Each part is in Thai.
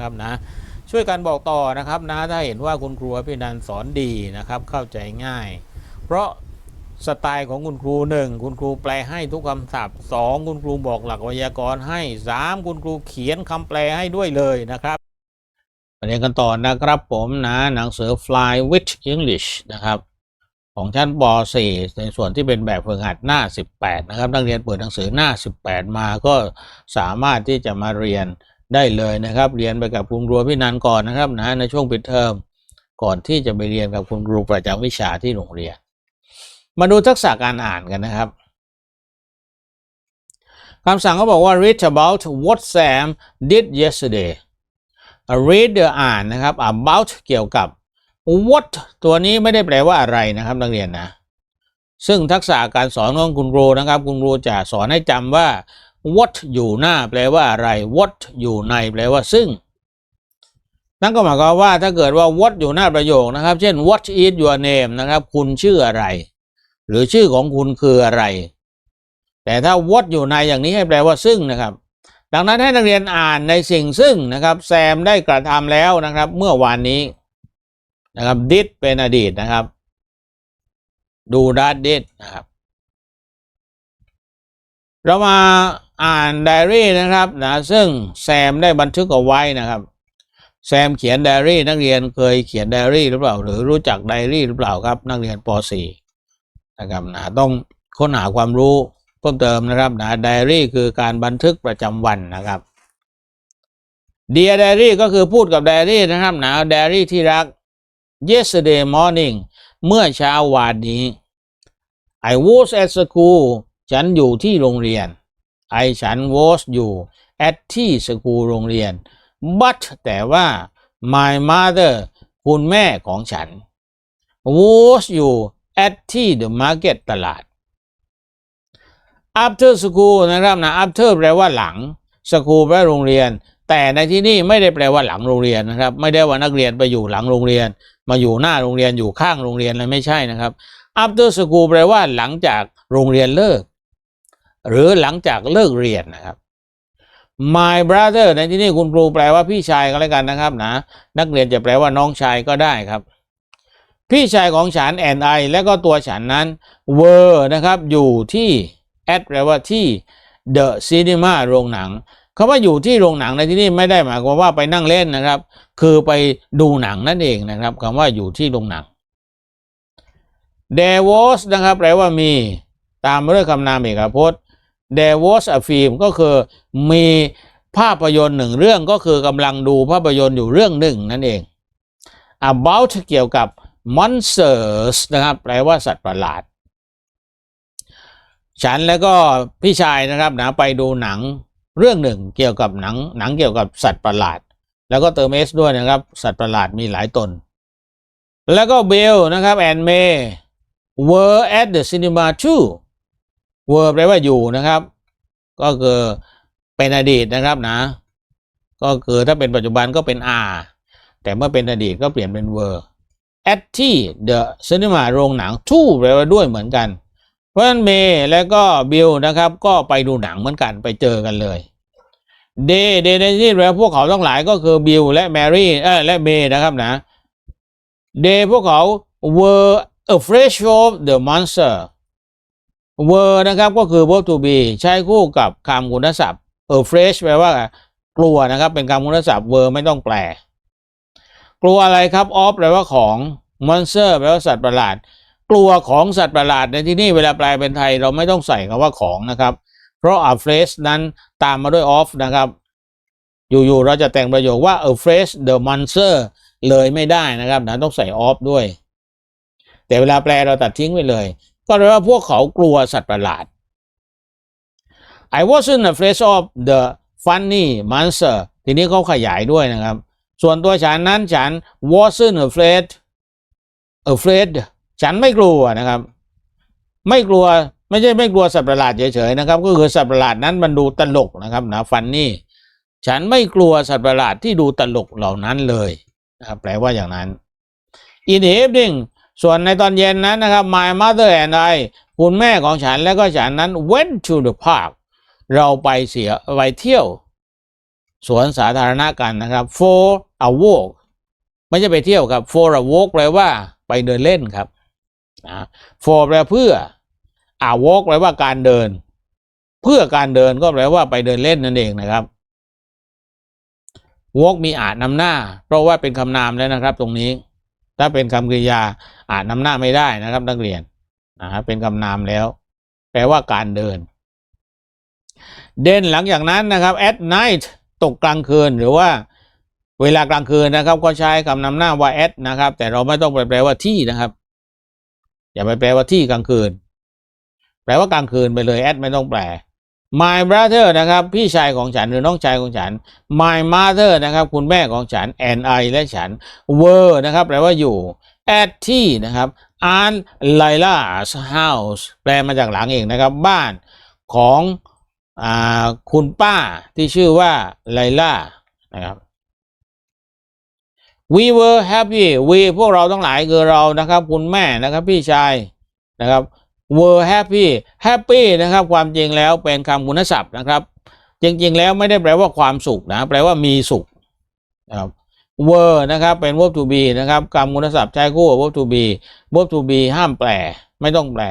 นะครับนะช่วยกันบอกต่อนะครับนะถ้าเห็นว่าคุณครูพี่นันสอนดีนะครับเข้าใจง่าย เพราะสไตล์ของคุณครูหนึ่งคุณครูแปลให้ทุกคำศัพท์สองคุณครูบอกหลักไวยากรณ์ให้สามคุณครูเขียนคำแปลให้ด้วยเลยนะครับมาเรียนกันต่อนะครับผมนะหนังสือ Fly with English นะครับ ของชั้นป .4 ในส่วนที่เป็นแบบฝึกหัดหน้า 18 นะครับ นักเรียนเปิดหนังสือหน้า 18 มาก็สามารถที่จะมาเรียน ได้เลยนะครับ เรียนไปกับคุณครูพี่นันก่อนนะครับนะในช่วงปิดเทอมก่อนที่จะไปเรียนกับคุณครูประจำวิชาที่โรงเรียน มาดูทักษะการอ่านกันนะครับคำสั่งเขาบอกว่า read about what Sam did yesterday read เดอ่านนะครับ about เกี่ยวกับ what ตัวนี้ไม่ได้แปลว่าอะไรนะครับนักเรียนนะ ซึ่งทักษะการสอนของคุณครูนะครับ คุณครูจะสอนให้จำว่า what อยู่หน้าแปลว่าอะไร what อยู่ในแปลว่าซึ่ง นั่นก็หมายความว่าถ้าเกิดว่า what อยู่หน้าประโยคนะครับ เช่น what is your name นะครับ คุณชื่ออะไร หรือชื่อของคุณคืออะไร แต่ถ้า what อยู่ในอย่างนี้ให้แปลว่าซึ่งนะครับ ดังนั้นให้นักเรียนอ่านในสิ่งซึ่งนะครับ แซมได้กระทำแล้วนะครับ เมื่อวานนี้นะครับ did เป็นอดีตนะครับดูดัด did นะครับเรามา อ่านไดอารี่นะครับนะซึ่งแซมได้บันทึกเอาไว้นะครับ แซมเขียนไดอารี่นักเรียนเคยเขียนไดอารี่หรือเปล่า หรือรู้จักไดอารี่หรือเปล่าครับ นักเรียนป .4 นะครับนะต้องค้นหาความรู้เพิ่มเติมนะครับนะไดอารี่คือการบันทึกประจำวันนะครับ Dear Diary ก็คือพูดกับไดอารี่นะครับนะไดอารี่ที่รัก yesterday morning เมื่อเช้าวานนี้ I was at school ฉันอยู่ที่โรงเรียน I ฉัน was อยู่ at ที่ school โรงเรียน but แต่ว่า my mother คุณแม่ของฉัน was อยู่ at ที่ the market ตลาด after school นะครับนะ after แปลว่าหลัง school แปลโรงเรียน แต่ในที่นี่ไม่ได้แปลว่าหลังโรงเรียนนะครับ ไม่ได้ว่านักเรียนไปอยู่หลังโรงเรียน มาอยู่หน้าโรงเรียนอยู่ข้างโรงเรียนอะไรไม่ใช่นะครับ after school แปลว่าหลังจากโรงเรียนเลิก หรือหลังจากเลิกเรียนนะครับ my brother ในที่นี้คุณครูแปลว่าพี่ชายก็แล้วกันนะครับนะ นักเรียนจะแปลว่าน้องชายก็ได้ครับ พี่ชายของฉัน and I และก็ตัวฉันนั้น were นะครับ อยู่ที่ at แปลว่าที่ the cinema โรงหนังคำว่าอยู่ที่โรงหนังในที่นี้ไม่ได้หมายความว่าไปนั่งเล่นนะครับ คือไปดูหนังนั่นเองนะครับคำว่าอยู่ที่โรงหนัง there was นะครับแปลว่ามี ตามมาด้วยคำนามเอกพจน์ there was a film ก็คือมีภาพยนตร์หนึ่งเรื่องก็คือกำลังดูภาพยนตร์อยู่เรื่องหนึ่งนั่นเอง about เกี่ยวกับ monsters นะครับ แปลว่าสัตว์ประหลาด ฉันแล้วก็พี่ชายนะครับนะไปดูหนังเรื่องหนึ่งเกี่ยวกับหนังหนังเกี่ยวกับสัตว์ประหลาด แล้วก็เติม s ด้วยนะครับ สัตว์ประหลาดมีหลายตน แล้วก็เบลนะครับแอนเม were at the cinema too were แปลว่าอยู่นะครับ ก็คือเป็นอดีตนะครับนะ ก็คือถ้าเป็นปัจจุบันก็เป็น are แต่เมื่อเป็นอดีตก็เปลี่ยนเป็น were at ที่ the cinema โรงหนัง to แปลว่าด้วยเหมือนกัน เพราะฉะนั้นเมย์และก็บิลนะครับ ก็ไปดูหนังเหมือนกันไปเจอกันเลยเดย์เดย์ในที่แปลว่าพวกเขาทั้งหลายก็คือบิลและแมรี่เออและเมย์นะครับนะเดย์พวกเขา were afraid of the monster were นะครับก็คือ verb to be ใช้คู่กับคำคุณศัพท์ afraid แปลว่ากลัวนะครับเป็นคำคุณศัพท์ were ไม่ต้องแปล กลัวอะไรครับ of แปลว่าของ monster แปลว่าสัตว์ประหลาด กลัวของสัตว์ประหลาดในที่นี่เวลาแปลเป็นไทยเราไม่ต้องใส่คำว่าของนะครับ เพราะ afraid นั้นตามมาด้วย of นะครับ อยู่ๆเราจะแต่งประโยคว่า afraid the monster เลยไม่ได้นะครับนะต้องใส่ of ด้วย แต่เวลาแปลเราตัดทิ้งไปเลย ก็แปลว่าพวกเขากลัวสัตว์ประหลาด I wasn't afraid of the funny monster ทีนี้เขาขยายด้วยนะครับ ส่วนตัวฉันนั้นฉัน wasn't afraid afraid ฉันไม่กลัวนะครับ ไม่กลัวไม่ใช่ไม่กลัวสัตว์ประหลาดเฉยๆนะครับ ก็คือสัตว์ประหลาดนั้นมันดูตลกนะครับนะฟันนี่ฉันไม่กลัวสัตว์ประหลาดที่ดูตลกเหล่านั้นเลยนะครับแปลว่าอย่างนั้น In the evening ส่วนในตอนเย็นนั้นนะครับ my mother and I คุณแม่ของฉันและก็ฉันนั้น went to the park เราไปเสียไปเที่ยว สวนสาธารณะกันนะครับ for a walk ไม่ใช่ไปเที่ยวครับ for a walk แปลว่าไปเดินเล่นครับนะ for แปลเพื่อ a walk แปลว่าการเดิน เพื่อการเดินก็แปลว่าไปเดินเล่นนั่นเองนะครับ walk มีอาจนำหน้า เพราะว่าเป็นคำนามแล้วนะครับ ตรงนี้ ถ้าเป็นคำกริยาอ่าจนำหน้าไม่ได้นะครับนักเรียนนะครับเป็นคำนามแล้ว แปลว่าการเดิน เด่นหลังจากนั้นนะครับ at night ตกกลางคืนหรือว่าเวลากลางคืนนะครับ ก็ใช้คำนำหน้าว่า at นะครับ แต่เราไม่ต้องไปแปลว่าที่นะครับ อย่าไปแปลว่าที่กลางคืน แปลว่ากลางคืนไปเลย at ไม่ต้องแปล my brother นะครับ พี่ชายของฉันหรือน้องชายของฉัน my mother นะครับ คุณแม่ของฉัน and I และฉัน were นะครับ แปลว่าอยู่ at ที่นะครับ aunt Lila's house แปลมาจากหลังเองนะครับ บ้านของอคุณป้าที่ชื่อว่าไลล่านะครับ we were happy we พวกเราทั้งหลายคือเรานะครับ คุณแม่นะครับ พี่ชายนะครับ were happy happy นะครับ ความจริงแล้วเป็นคำคุณศัพท์นะครับ จริงๆ แล้วไม่ได้แปลว่าความสุขนะ แปลว่ามีสุขนะครับ were นะครับ เป็น verb to be นะครับคำคุณศัพท์ใช้คู่กับ verb to be verb to be ห้ามแปล ไม่ต้องแปล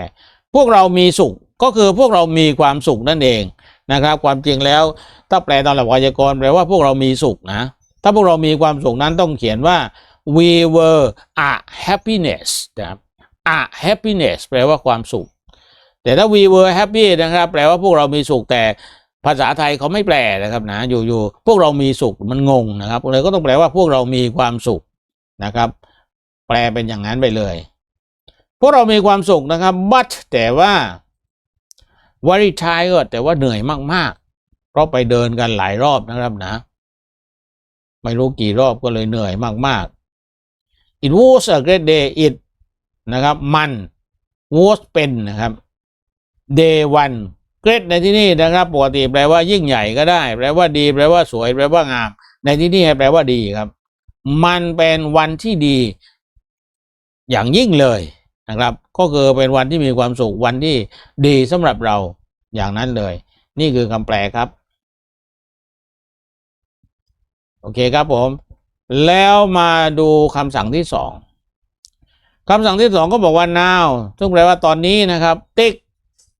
พวกเรามีสุขก็คือพวกเรามีความสุขนั่นเองนะครับ ความจริงแล้วถ้าแปลตามหลักไวยากรณ์แปลว่าพวกเรามีสุขนะ ถ้าพวกเรามีความสุขนั้นต้องเขียนว่า we were a happiness นะครับ a happiness แปลว่าความสุข แต่ถ้า we were happy นะครับ แปลว่าพวกเรามีสุขแต่ภาษาไทยเขาไม่แปลนะครับนะอยู่ๆพวกเรามีสุขมันงงนะครับเลยก็ต้องแปลว่าพวกเรามีความสุขนะครับ แปลเป็นอย่างนั้นไปเลย พวกเรามีความสุขนะครับ but แต่ว่า very tired แต่ว่าเหนื่อยมากๆ เพราะไปเดินกันหลายรอบนะครับนะ ไม่รู้กี่รอบก็เลยเหนื่อยมากๆ it was a great day it นะครับ มัน was เป็นนะครับ day one great ในที่นี่นะครับ ปกติแปลว่ายิ่งใหญ่ก็ได้ แปลว่าดี แปลว่าสวย แปลว่างาม ในที่นี่แปลว่าดีครับ มันเป็นวันที่ดี อย่างยิ่งเลยนะครับ ก็คือเป็นวันที่มีความสุขวันที่ดีสำหรับเราอย่างนั้นเลย นี่คือคำแปลครับ โอเคครับผม แล้วมาดูคำสั่งที่สอง คำสั่งที่สองก็บอกว่า now ซึ่งแปลว่าตอนนี้นะครับ ติ๊ก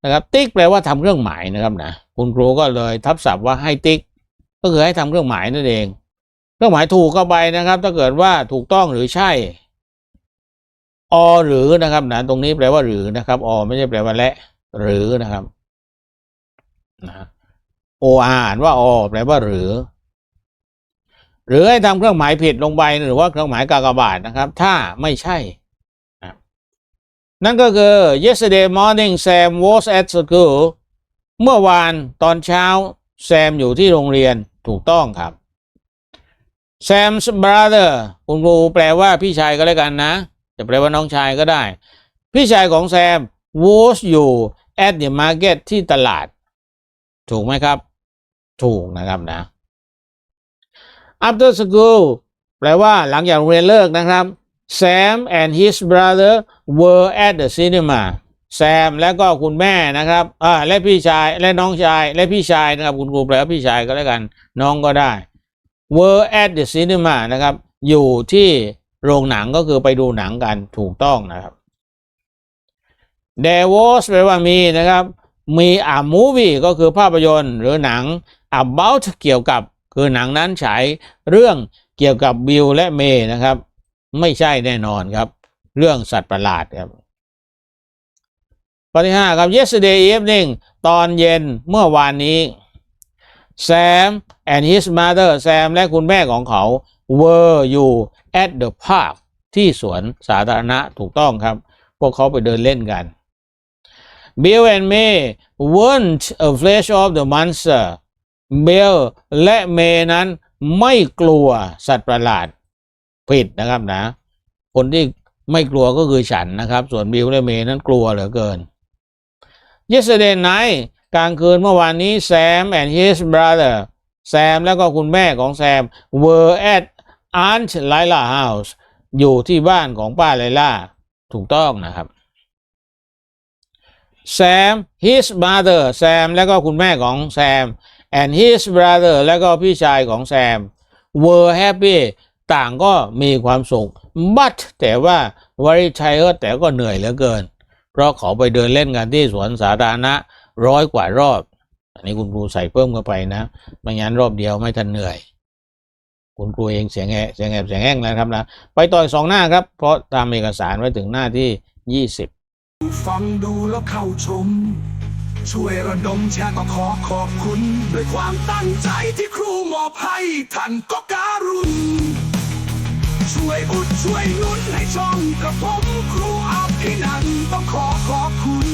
นะครับ ติ๊กแปลว่าทำเครื่องหมายนะครับนะคุณครูก็เลยทับศัพท์ว่าให้ติ๊ก ก็คือให้ทำเครื่องหมายนั่นเอง เครื่องหมายถูกเข้าไปนะครับ ถ้าเกิดว่าถูกต้องหรือใช่อหรือนะครับนะตรงนี้แปลว่าหรือนะครับอไม่ใช่แปลว่าและ หรือนะครับนะโออ่านว่าอแปลว่าหรือ หรือให้ทำเครื่องหมายผิดลงไปหรือว่าเครื่องหมายกากบาทนะครับ ถ้าไม่ใช่ นั่นก็คือ yesterday morning Sam was at school เมื่อวานตอนเช้าแซมอยู่ที่โรงเรียนถูกต้องครับ Sam's brother คุณครูแปลว่าพี่ชายก็แล้วกันนะ จะแปลว่าน้องชายก็ได้ พี่ชายของแซม was อยู่ at the market ที่ตลาด ถูกไหมครับ ถูกนะครับนะ after school แปลว่าหลังจากโรงเรียนเลิกนะครับ Sam and his brother were at the cinema แซมและก็คุณแม่นะครับอ่าและพี่ชายและน้องชายและพี่ชายนะครับคุณครูแปลว่าพี่ชายก็แล้วกันน้องก็ได้ were at the cinema นะครับ อยู่ที่โรงหนังก็คือไปดูหนังกันถูกต้องนะครับ there was แปลว่ามีนะครับ มี a movie ก็คือภาพยนตร์ หรือหนัง about เกี่ยวกับคือหนังนั้นฉายเรื่องเกี่ยวกับบิลและเมย์นะครับ ไม่ใช่แน่นอนครับ เรื่องสัตว์ประหลาดครับข้อที่ห้าครับ yesterday evening ตอนเย็นเมื่อวานนี้ Sam and his mother Sam และคุณแม่ของเขา were อยู่ at the park ที่สวนสาธารณะถูกต้องครับ พวกเขาไปเดินเล่นกัน Bill and May weren't afraid of the monster เบลและเมย์นั้นไม่กลัวสัตว์ประหลาด ผิดนะครับนะ คนที่ไม่กลัวก็คือฉันนะครับ ส่วนบิลและเมย์นั้นกลัวเหลือเกิน yesterday night กลางคืนเมื่อวานนี้ Sam and his brother แซมแล้วก็คุณแม่ของแซม were at Aunt Lila house อยู่ที่บ้านของป้าไลล่าถูกต้องนะครับ Sam his mother แซมแล้วก็คุณแม่ของแซม and his brother แล้วก็พี่ชายของแซม were happy ต่างก็มีความสุข but แต่ว่า very tired แต่ก็เหนื่อยเหลือเกิน เพราะเขาไปเดินเล่นกันที่สวนสาธารณะร้อยกว่ารอบ อันนี้คุณครูใส่เพิ่มเข้าไปนะ ไม่งั้นรอบเดียวไม่ทันเหนื่อย คุณครูเองเสียงแหบเสียงแหบเสียงแห้งนะครับนะ ไปต่ออีกสองหน้าครับ เพราะตามเอกสารไว้ถึงหน้าที่ยี่สิบฟังดูแล้วเข้าชม ช่วยระดมแชร์ก็ขอขอบคุณ ด้วยความตั้งใจที่ครูมอบให้ท่านก็การุณ ช่วยอุดช่วยนุนให้ช่องกระผมครูอาภินันต้องขอขอบคุณ